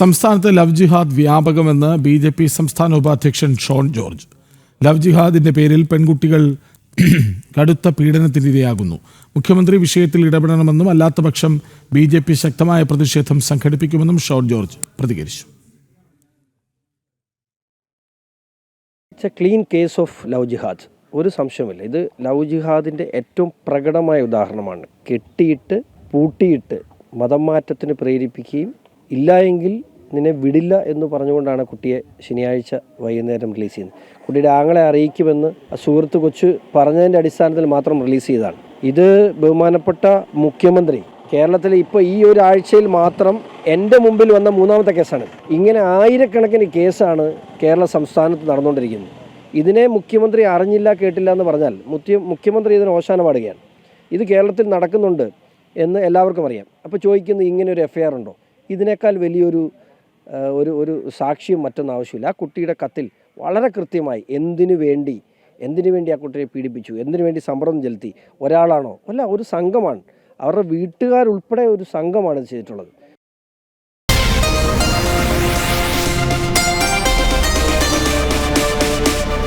സംസ്ഥാനത്ത് love jihad വ്യാപകമെന്ന് B J P സംസ്ഥാന ഉപാധ്യക്ഷൻ ഷോൺ ജോർജ്. ലവ് ജിഹാദിന്റെ പേരിൽ പെൺകുട്ടികൾ കടുത്ത പീഡനത്തിനിരയാകുന്നു. മുഖ്യമന്ത്രി വിഷയത്തിൽ ഇടപെടണമെന്നും അല്ലാത്തപക്ഷം ബി ജെ പി ശക്തമായ പ്രതിഷേധം സംഘടിപ്പിക്കുമെന്നും ഷോൺ ജോർജ് പ്രതികരിച്ചു. It's a clean case of love jihad. ഒരു സംശയമില്ല ഇത് ലവ് ജിഹാദിന്റെ ഏറ്റവും പ്രകടമായ ഉദാഹരണമാണ്. കെട്ടിയിട്ട് പൂട്ടിയിട്ട് മതം മാറ്റത്തിന് പ്രേരിപ്പിക്കുകയും ഇല്ല എങ്കിൽ നിന്നെ വിടില്ല എന്ന് പറഞ്ഞുകൊണ്ടാണ് കുട്ടിയെ ശനിയാഴ്ച വൈകുന്നേരം റിലീസ് ചെയ്യുന്നത്. കുട്ടിയുടെ ആങ്ങളെ അറിയിക്കുമെന്ന് സുഹൃത്ത് കൊച്ച് പറഞ്ഞതിന്റെ അടിസ്ഥാനത്തിൽ മാത്രം റിലീസ് ചെയ്തതാണ്. ഇത് ബഹുമാനപ്പെട്ട മുഖ്യമന്ത്രി കേരളത്തിൽ ഇപ്പോൾ ഈ ഒരു ആഴ്ചയിൽ മാത്രം എന്റെ മുമ്പിൽ വന്ന മൂന്നാമത്തെ കേസാണ് ഇങ്ങനെ ആയിരക്കണക്കിന് കേസാണ് കേരള സംസ്ഥാനത്ത് നടന്നുകൊണ്ടിരിക്കുന്നത്. ഇതിനെ മുഖ്യമന്ത്രി അറിഞ്ഞില്ല കേട്ടില്ല എന്ന് പറഞ്ഞാൽ മുഖ്യ മുഖ്യമന്ത്രി ഇതിന് ഓശാന പാടുകയാണ് ഇത് കേരളത്തിൽ നടക്കുന്നുണ്ട് എന്ന് എല്ലാവർക്കും അറിയാം. അപ്പോൾ ചോദിക്കുന്നത് ഇങ്ങനെ ഒരു എഫ് ഉണ്ടോ? ഇതിനേക്കാൾ വലിയൊരു ഒരു ഒരു സാക്ഷിയും മറ്റൊന്നും ആവശ്യമില്ല. ആ കുട്ടിയുടെ കത്തിൽ വളരെ കൃത്യമായി എന്തിനു വേണ്ടി എന്തിനു വേണ്ടി ആ കുട്ടിയെ പീഡിപ്പിച്ചു എന്തിനു വേണ്ടി സമ്മർദ്ദം ചെലുത്തി ഒരാളാണോ? അല്ല ഒരു സംഘമാണ്. അവരുടെ വീട്ടുകാരുൾപ്പെടെ ഒരു സംഘമാണ് ചെയ്തിട്ടുള്ളത്.